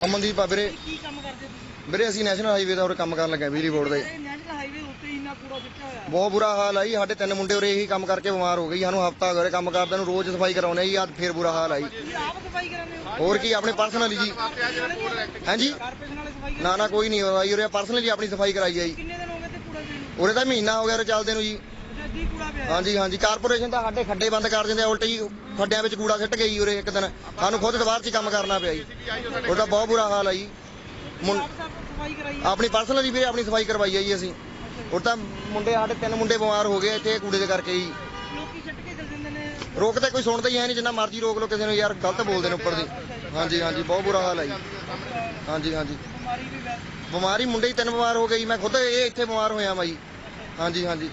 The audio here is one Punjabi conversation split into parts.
ਅਮਨਦੀਪ ਆ ਵੀਰੇ। ਕੀ ਕੰਮ ਕਰਦੇ ਤੁਸੀਂ? ਵੀਰੇ ਅਸੀਂ ਨੈਸ਼ਨਲ ਹਾਈਵੇ ਦਾ ਉਰੇ ਕੰਮ ਕਰਨ ਲੱਗੇ ਬਿਜਲੀ ਬੋਰਡ ਦੇ। ਨੈਸ਼ਨਲ ਹਾਈਵੇ ਉੱਤੇ ਹੀ ਇੰਨਾ ਕੂੜਾ ਸੁੱਟਿਆ ਹੋਇਆ। ਬਹੁਤ ਬੁਰਾ ਹਾਲ ਆ ਜੀ ਸਾਡੇ ਤਿੰਨ ਮੁੰਡੇ ਉਰੇ ਇਹੀ ਕੰਮ ਕਰਕੇ ਬਿਮਾਰ ਹੋ ਗਏ ਜੀ। ਸਾਨੂੰ ਹਫਤਾ ਹੋ ਗਿਆ ਕੰਮ ਕਰਦੇ ਨੂੰ ਰੋਜ਼ ਸਫ਼ਾਈ ਕਰਾਉਣੇ ਜੀ ਅੱਜ ਫੇਰ ਬੁਰਾ ਹਾਲ ਆ ਜੀ। ਤੁਸੀਂ ਆਪ ਸਫ਼ਾਈ ਕਰਾਉਂਦੇ ਹੋ? ਹੋਰ ਕੀ ਆਪਣੇ ਪਰਸਨਲੀ ਜੀ। ਹਾਂਜੀ? ਕਾਰਪੋਰੇਸ਼ਨ ਵਾਲੇ ਸਫ਼ਾਈ ਨਾ ਨਾ ਕੋਈ ਨਹੀਂ ਹੋਇਆ ਜੀ ਉਰੇ ਪਰਸਨਲੀ ਆਪਣੀ ਸਫ਼ਾਈ ਕਰਾਈ ਆ ਜੀ। ਕਿੰਨੇ ਦਿਨ ਹੋ ਗਏ ਤੇ ਕੂੜਾ ਦੇਣ ਨੂੰ? ਉਰੇ ਤਾਂ ਮਹੀਨਾ ਹੋ ਗਿਆ ਉਰੇ ਚੱਲਦੇ ਨੂੰ ਜੀ। ਅੱਛਾ ਹਾਂਜੀ ਹਾਂਜੀ। ਕਾਰਪੋਰੇਸ਼ਨ ਤਾਂ ਸਾਡੇ ਖੱਡੇ ਬੰਦ ਕਰ ਦਿੰਦੇ ਆ, ਉਲਟ ਜੀ ਖੱਡਿਆਂ ਵਿੱਚ ਕੂੜਾ ਸਿੱਟ ਗਈ ਉਰੇ ਇੱਕ ਦਿਨ। ਸਾਨੂੰ ਖੁਦ ਦੁਬਾਰ 'ਚ ਹੀ ਕੰਮ ਕਰਨਾ ਪਿਆ ਜੀ। ਉਹਦਾ ਬਹੁਤ ਬੁਰਾ ਹਾਲ ਆ ਜੀ। ਮੁੰ- ਆਪ ਸਭ ਸਫ਼ਾਈ ਵੀ ਆਪਣੀ ਸਫ਼ਾਈ ਕਰਵਾਈ ਆ ਜੀ ਅਸੀਂ। ਉਹ ਤਾਂ ਮੁੰਡੇ, ਸਾਡੇ ਤਿੰਨ ਮੁੰਡੇ ਬਿਮਾਰ ਹੋ ਗਏ ਇੱਥੇ ਕੂੜੇ ਦੇ ਕਰਕੇ ਜੀ। ਲੋਕੀ ਸਿੱਟ ਕੇ ਚਲ ਜਾਂਦੇ ਨੇ ਰੋਕਦੇ ਕੋਈ ਸੁਣਦਾ ਹੀ ਹੈ ਨਹੀਂ, ਜਿੰਨਾ ਮਰਜ਼ੀ ਰੋਕ ਲੋ ਕਿਸੇ ਨੂੰ ਯਾਰ, ਗਲਤ ਬੋਲਦੇ ਨੇ ਉੱਪਰ ਦੀ। ਹਾਂਜੀ ਹਾਂਜੀ, ਬਹੁਤ ਬੁਰਾ ਹਾਲ ਹੈ ਜੀ। ਹਾਂਜੀ ਹਾਂਜੀ। ਬਿਮਾਰੀ ਵੀ ਵੈ ਬਿਮਾਰੀ ਮੁੰਡੇ ਹੀ ਤਿੰਨ ਬਿਮਾਰ ਹੋ ਗਏ ਜੀ। ਮੈਂ ਖੁਦ ਇਹ ਇੱਥੇ ਬਿਮਾਰ ਹੋਇਆ ਮੈਂ ਜੀ। ਹਾਂਜੀ ਹਾਂਜੀ।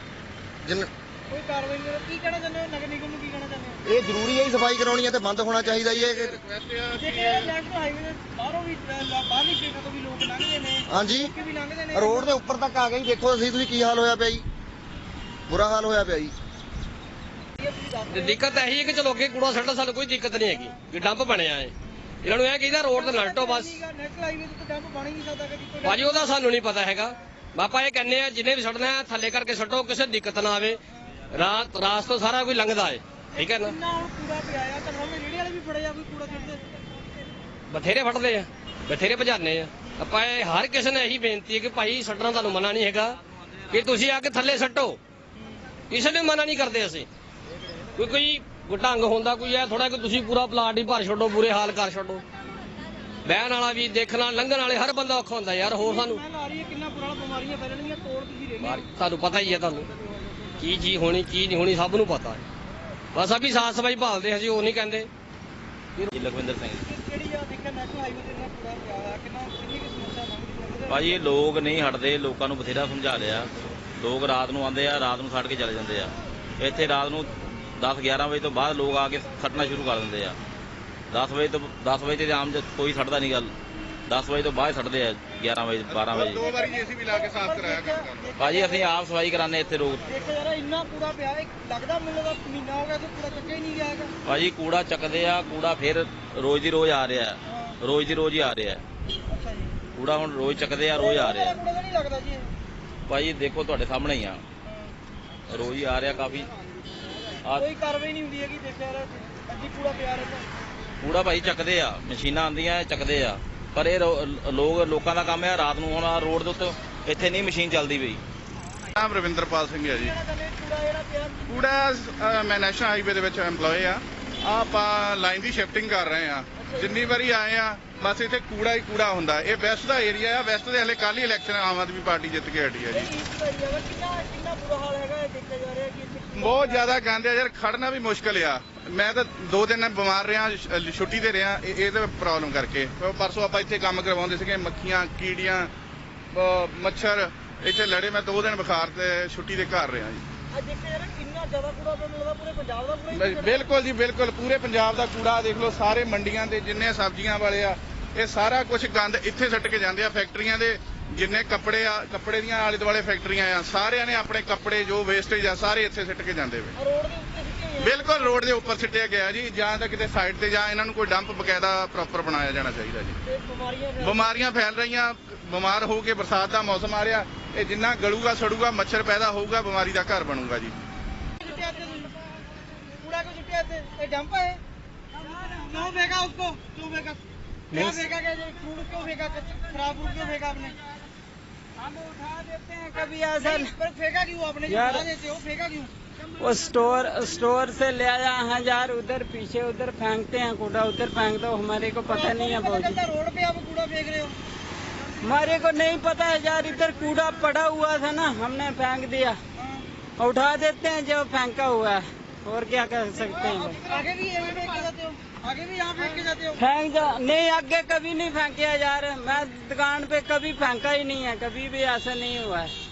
ਜਿੰਨ ਕੋਈ ਕਾਰਵਾਈ ਨਹੀਂ ਕੀ ਕਹਿਣਾ ਚਾਹੁੰਦੇ ਹੋ? ਨਗਰ ਨਿਗਮ ਨੂੰ ਕੀ ਕਹਿਣਾ ਚਾਹੁੰਦੇ ਹੋ? ਇਹ ਜ਼ਰੂਰੀ ਹੈ ਜੀ ਸਫ਼ਾਈ ਕਰਾਉਣੀ ਹੈ ਤੇ ਬੰਦ ਹੋਣਾ ਚਾਹੀਦਾ ਜੀ ਇਹ ਜੇ ਕਿ ਨੈਸ਼ਨਲ ਹਾਈਵੇ ਦੇ ਬਾਹਰੋਂ ਵੀ ਅਹ, ਬਾਹਰਲੀ ਸਟੇਟਾਂ ਤੋਂ ਵੀ ਲੋਕ ਲੰਘਦੇ ਨੇ। ਹਾਂਜੀ। ਲੋਕੀ ਵੀ ਲੰਘਦੇ ਨੇ। ਰੋਡ ਦੇ ਉੱਪਰ ਤੱਕ ਆ ਗਈ ਦੇਖੋ ਅਸੀਂ ਤੁਸੀਂ ਕੀ ਹਾਲ ਹੋਇਆ ਪਿਆ ਜੀ? ਬੁਰਾ ਹਾਲ ਹੋਇਆ ਪਿਆ ਜੀ। ਇਹ ਤੁਸੀਂ ਦੱਸ ਤੇ ਦਿੱਕਤ ਇਹੀ ਹੈ ਕਿ ਚਲੋ ਅੱਗੇ ਕੂੜਾ ਸੱਟਣ ਸਾਨੂੰ ਕੋਈ ਦਿੱਕਤ ਨਹੀਂ ਹੈਗੀ ਕਿ ਡੰਪ ਬਣਿਆ ਹੈ ਇਹਨਾਂ ਨੂੰ ਇਹ ਕਹੀਦਾ ਰੋਡ ਤੇ ਲਲਟੋ ਬਸ। ਨੈਸ਼ਨਲ ਹਾਈਵੇ ਤੇ ਤਾਂ ਡੰਪ ਬਣ ਹੀ ਨਹੀਂ ਸਕਦਾ ਕਦੀ ਕੋਈ ਭਾਜੀ ਉਹਦਾ ਸਾਨੂੰ ਨਹੀਂ ਪਤਾ ਹੈਗਾ। ਆਪਾਂ ਇਹ ਕਹਿੰਦੇ ਆ ਜਿੰਨੇ ਵੀ ਸੱਟਣਾ ਥੱਲੇ ਕਰਕੇ ਸੱਟੋ ਕਿਸੇ ਦਿੱਕਤ ਨਾ ਆਵੇ। ਰਾਤ ਤੋਂ ਸਾਰਾ ਕੋਈ ਲੰਘਦਾ ਹੈ ਠੀਕ ਹੈ ਨਾ? ਹੁਣ ਕੂੜਾ ਪਿਆ ਆ ਤਾਂ ਰੇੜੀ ਵਾਲੇ ਵੀ ਫੜੇ ਆ ਕੋਈ ਕੂੜਾ ਸਿੱਟਦੇ? ਬਥੇਰੇ ਫੜਦੇ ਆ ਬਥੇਰੇ ਭਜਾਨੇ ਆ। ਆਪਾਂ ਇਹ ਹਰ ਕਿਸੇ ਨੇ ਇਹੀ ਬੇਨਤੀ ਹੈ ਕਿ ਭਾਈ ਸੱਟਣਾ ਤੁਹਾਨੂੰ ਮਨਾ ਨਹੀਂ ਹੈਗਾ ਕਿ ਤੁਸੀਂ ਆ ਕੇ ਥੱਲੇ ਸੱਟੋ। ਕਿਸੇ ਨੂੰ ਮਨਾ ਨਹੀਂ ਕਰਦੇ ਅਸੀਂ। ਕੋਈ ਕੋਈ ਢੰਗ ਹੁੰਦਾ ਕੋਈ ਐ ਥੋੜਾ ਕਿ ਤੁਸੀਂ ਪੂਰਾ ਪਲਾਟ ਹੀ ਭਰ ਛੱਡੋ ਬੁਰੇ ਹਾਲ ਕਰ ਛੱਡੋ। ਬਹਿਣ ਵਾਲਾ ਵੀ ਦੇਖਣ ਵਾਲਾ ਲੰਘਣ ਵਾਲੇ ਹਰ ਬੰਦਾ ਔਖਾ ਹੁੰਦਾ ਯਾਰ ਹੋਰ ਸਾਨੂੰ ਮੈਂ ਲਾ ਰਹੀ ਹੈ ਕਿੰਨਾ ਪੁਰਾਣਾ ਬਿਮਾਰੀਆਂ ਫੈਲਣਗੀਆਂ ਤੋੜ ਤੁਸੀਂ ਰੇੜੀ ਬਾਹਰ ਤੁਹਾਨੂੰ ਪਤਾ ਹੀ ਹੈ ਤੁਹਾਨੂੰ। ਕੀ ਚੀਜ਼ ਹੋਣੀ ਕੀ ਨਹੀਂ ਹੋਣੀ ਸਭ ਨੂੰ ਪਤਾ ਹੈ। ਬਸ ਅਭੀ ਸਾਫ਼ ਸਫ਼ਾਈ ਭਾਲਦੇ ਹਾਂ ਜੀ ਉਹ ਨਹੀਂ ਕਹਿੰਦੇ। ਜੀ ਲਖਵਿੰਦਰ ਸਿੰਘ। ਜੀ। ਕਿਹੜੀ ਆ? ਦੇਖਿਆ ਨੈਸ਼ਨਲ ਹਾਈਵੇ ਤੇ ਇੰਨਾ ਕੂੜਾ ਪਿਆ ਹੋਇਆ ਕਿੰਨਾ ਕਿੰਨੀ ਕੁ ਸਮੱਸਿਆ ਲੰਘਦੀ ਭਾਜੀ ਇਹ ਲੋਕ ਨਹੀਂ ਹਟਦੇ ਲੋਕਾਂ ਨੂੰ ਬਥੇਰਾ ਸਮਝਾ ਲਿਆ। ਲੋਕ ਰਾਤ ਨੂੰ ਆਉਂਦੇ ਆ ਰਾਤ ਨੂੰ ਛੱਡ ਕੇ ਚਲੇ ਜਾਂਦੇ ਆ। ਇੱਥੇ ਰਾਤ ਨੂੰ 10 11 ਵਜੇ ਤੋਂ ਬਾਅਦ ਲੋਕ ਆ ਕੇ ਸੱਟਣਾ ਸ਼ੁਰੂ ਕਰ ਦਿੰਦੇ ਆ। 10 ਵਜੇ ਤੋਂ 10 ਵਜੇ ਤੇ ਆਮ ਜ- ਕੋਈ ਛੱਡਦਾ ਨਹੀਂ ਗੱਲ। 10 ਵਜੇ ਤੋਂ ਬਾਅਦ ਛੱਡਦੇ ਆ 11 ਵਜੇ 12 ਵਜੇ। ਦੋ ਵਾਰੀ ਜੀਸੀਬੀ ਲਾ ਕੇ ਸਾਫ਼ ਕਰਾਇਆ ਕੰਮ ਕਰਦਾ ਭਾਜੀ ਅਸੀਂ ਆਪ ਸਫ਼ਾਈ ਕਰਾਉਂਦੇ ਇੱਥੇ ਰੋਜ਼। ਦੇਖੋ ਯਾਰ ਇੰਨਾ ਕੂੜਾ ਪਿਆ ਇਹ ਲੱਗਦਾ ਮੈਨੂੰ ਦਾ ਮਹੀਨਾ ਹੋ ਗਿਆ ਤੇ ਕੂੜਾ ਚੱਕਿਆ ਹੀ ਨਹੀਂ ਗਿਆ ਹੈਗਾ। ਭਾਜੀ ਕੂੜਾ ਚੱਕਦੇ ਆ ਕੂੜਾ ਫਿਰ ਰੋਜ਼ ਦੀ ਰੋਜ਼ ਆ ਰਿਹਾ। ਰੋਜ਼ ਦੀ ਰੋਜ਼ ਹੀ ਆ ਰਿਹਾ। ਅੱਛਾ ਜੀ। ਕੂੜਾ ਹੁਣ ਰੋਜ਼ ਚੱਕਦੇ ਆ ਰੋਜ਼ ਆ ਰਿਹਾ। ਕੂੜਾ ਤਾਂ ਨਹੀਂ ਲੱਗਦਾ ਜੀ? ਇਹ। ਭਾਜੀ ਦੇਖੋ ਤੁਹਾਡੇ ਸਾਹਮਣੇ ਹੀ ਆ। ਰੋਜ਼ ਹੀ ਆ ਰਿਹਾ ਕਾਫੀ। ਆ ਕੋਈ ਕਾਰਵਾਈ ਨਹੀਂ ਹੁੰਦੀ ਹੈਗੀ ਦੇਖਿਆ ਯਾਰ ਅੱਜੀ ਕੂੜਾ ਪਿਆ ਰਹਿੰਦਾ। ਕੂੜਾ ਭਾਈ ਚੱਕਦੇ ਆ ਮਸ਼ੀਨਾਂ ਆਉਂਦੀਆਂ ਚੱਕਦੇ ਆ। ਪਰ ਇਹ ਰੋ- ਲੋਕ ਲੋਕਾਂ ਦਾ ਕੰਮ ਆ ਰਾਤ ਨੂੰ ਹੁਣ ਆਹ ਰੋਡ ਦੇ ਉੱਤੇ ਇੱਥੇ ਨਹੀਂ ਮਸ਼ੀਨ ਚੱਲਦੀ ਪਈ। ਨਾਮ ਰਵਿੰਦਰਪਾਲ ਸਿੰਘ ਹੈ ਜੀ। ਕੂੜਾ ਅਹ, ਮੈਂ ਨੈਸ਼ਨਲ ਹਾਈਵੇ ਦੇ ਵਿੱਚ EMPLOYE ਆ। ਆਪਾਂ ਲਾਈਨ ਦੀ ਸ਼ਿਫਟਿੰਗ ਕਰ ਰਹੇ ਆ। ਜਿੰਨੀ ਵਾਰੀ ਆਏ ਆ ਬਸ ਇੱਥੇ ਕੂੜਾ ਹੀ ਕੂੜਾ ਹੁੰਦਾ। ਇਹ ਵੈਸਟ ਦਾ ਏਰੀਆ ਆ ਵੈਸਟ ਦੇ ਹਲੇ ਕੱਲ ਹੀ ਇਲੈਕਸ਼ਨ ਆਮ ਆਦਮੀ ਪਾਰਟੀ ਜਿੱਤ ਕੇ ਹਟੀ ਆ ਜੀ। ਦਾ ਬਹੁਤ ਜ਼ਿਆਦਾ ਗੰਦ ਆ ਯਾਰ ਖੜਨਾ ਵੀ ਮੁਸ਼ਕਲ ਆ। ਮੈਂ ਤਾਂ ਦੋ ਦਿਨ ਬਿਮਾਰ ਰਿਹਾ ਛੁੱਟੀ ਤੇ ਰਿਹਾ ਇਹ ਇਹਦੇ ਪ੍ਰੋਬਲਮ ਕਰਕੇ। ਪਰਸੋਂ ਆਪਾਂ ਇੱਥੇ ਕੰਮ ਕਰਵਾਉਂਦੇ ਸੀਗੇ ਮੱਖੀਆਂ ਕੀੜੀਆਂ ਮੱਛਰ ਇੱਥੇ ਲੜੇ ਮੈਂ ਦੋ ਦਿਨ ਬੁਖਾਰ ਤੇ ਛੁੱਟੀ ਤੇ ਘਰ ਰਿਹਾ ਜੀ। ਅੱਜ ਦੇਖਿਆ ਜਾ ਰਿਹਾ ਕਿੰਨਾ ਜ਼ਿਆਦਾ ਕੂੜਾ ਪਿਆ ਮਿਲਦਾ ਪੂਰੇ ਪੰਜਾਬ ਦਾ ਪੂਰਾ ਹੀ ਬਿਲ- ਬਿਲਕੁਲ ਜੀ ਬਿਲਕੁਲ ਪੂਰੇ ਪੰਜਾਬ ਦਾ ਕੂੜਾ ਦੇਖ ਲਓ ਸਾਰੇ ਮੰਡੀਆਂ ਦੇ ਜਿੰਨੇ ਸਬਜ਼ੀਆਂ ਵਾਲੇ ਆ ਇਹ ਸਾਰਾ ਕੁਝ ਗੰਦ ਇੱਥੇ ਸੱਟ ਕੇ ਜਾਂਦੇ ਆ ਫੈਕਟਰੀਆਂ ਦੇ ਜਿੰਨੇ ਕੱਪੜੇ ਆ ਕੱਪੜੇ ਦੀਆਂ ਆਲੇ ਦੁਆਲੇ ਫੈਕਟਰੀਆਂ ਆ ਸਾਰਿਆਂ ਨੇ ਆਪਣੇ ਕੱਪੜੇ ਜੋ ਵੇਸਟੇਜ ਆ ਸਾਰੇ ਇੱਥੇ ਸਿੱਟ ਕੇ ਜਾਂਦੇ ਵੇ ਆਹ ਰੋਡ ਦੇ ਉੱਤੇ ਸਿੱਟੇ ਹੋਏ ਆ। ਬਿਲਕੁਲ ਰੋਡ ਦੇ ਉੱਪਰ ਸਿੱਟਿਆ ਗਿਆ ਜੀ ਜਾਂ ਤਾਂ ਕਿਤੇ ਸਾਈਡ ਤੇ ਜਾਂ ਇਹਨਾਂ ਨੂੰ ਕੋਈ ਡੰਪ ਬਕਾਇਦਾ ਪ੍ਰੋਪਰ ਬਣਾਇਆ ਜਾਣਾ ਚਾਹੀਦਾ ਜੀ। ਬਿਮਾਰੀਆਂ ਫੈਲ ਰਹੀਆਂ ਬਿਮਾਰ ਹੋ ਕੇ ਬਰਸਾਤ ਦਾ ਮੌਸਮ ਆ ਰਿਹਾ ਇਹ ਜਿੰਨਾ ਗਲੂਗਾ ਸੜੂਗਾ ਮੱਛਰ ਪੈਦਾ ਹੋਊਗਾ ਬਿਮਾਰੀ ਦਾ ਘਰ ਬਣੂਗਾ ਜੀ। हम उठा देते हैं कभी ऐसा पर फेंका क्यों? आपने जो उठा देते हो फेंका क्यों? वो स्टोर स्टोर से ले आया है यार उधर पीछे उधर फेंकते हैं कूड़ा उधर फेंक दो हमारे को पता नहीं है बहुत। रोड पे आप कूड़ा फेंक रहे हो। हमारे को नहीं पता है यार इधर कूड़ा पड़ा हुआ था ना हमने फेंक दिया। हाँ। उठा देते हैं जो फेंका हुआ है और क्या कर सकते हैं। आगे भी हो? आगे भी यहाँ फेंक के जाते हो फेंक जा नहीं आगे कभी नहीं फेंके यार मैं दुकान पे कभी फेंका ही नहीं है कभी भी ऐसा नहीं हुआ है